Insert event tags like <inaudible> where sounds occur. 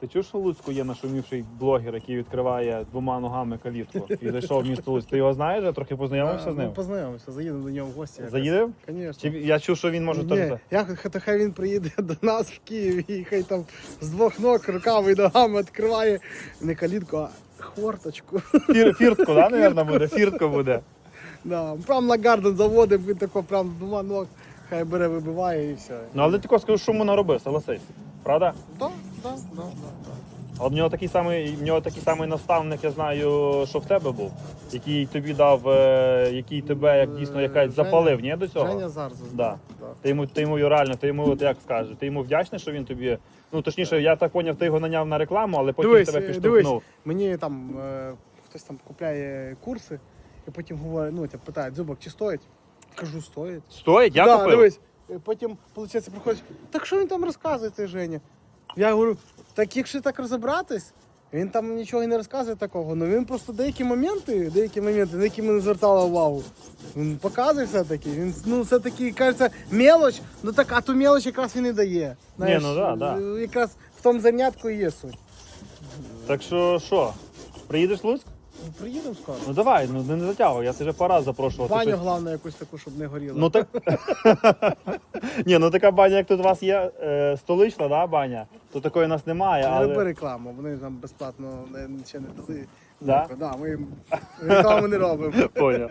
Ти чув, що Луцьку є нашумівший блогер, який відкриває двома ногами калітку і зайшов в місто Луцьк. Ти його знаєш? Я трохи познайомився з Ну, ним. познайомився, заїдемо до нього в гості. Заїдемо? Звісно. Чи я чув, що він може Ні, теж. я х- хай він приїде до нас в Київ і хай там з двох ног руками і ногами відкриває не калітку, а хворточку. Фір, фіртку, да, напевно, буде? Фіртку буде. Да, прям на гарден заводив, він тако прям з двома ног, хай бере, вибиває і все. Ну але тако скажу, що йому наробив, согласись. Правда? Да, да, да, да. А в нього такий самий, в нього такий самий наставник, я знаю, що в тебе був, який тобі дав, е, який тебе як дійсно якась Женя- запалив, ні, до цього? Женя Зарзус. Да. да. Ти йому, ти йому реально, ти йому, от як скажеш, ти йому вдячний, що він тобі. Ну точніше, я так поняв, ти його наняв на рекламу, але потім Дивись, тебе е, підштовхнув. мені там е, хтось там купляє курси, і потім говорить, ну, типу, питає, дзюбок, чи стоїть? Кажу, стоїть. Стоїть, я да, купив. дивись. Е, Потім, виходить, приходить, так що він там розказує, цей Женя? Я говорю, так якщо так розібратись, він там нічого і не розказує такого, але він просто деякі моменти, деякі моменти, на які ми не звертали увагу. Він показує все-таки. Він ну все-таки кажеться, мелоч, ну так, а ту мелоч якраз він і дає. Знаєш, ну да, да. е, Якраз в тому занятку і є суть. Так що що? Приїдеш в Луцьк? Ну, Приїдемо скоро. Ну давай, ну не затягуй, я тебе пора запрошувати. Баню, Щось- головне, якусь таку, щоб не горіло. Ну так. <laughs> Ні, ну така баня, як тут у вас є, е, столична, да, баня, то такої у нас немає, Не роби але. рекламу, вони нам безплатно не- ще не дали. Да? Да, ми їм рекламу не робимо. Поняв.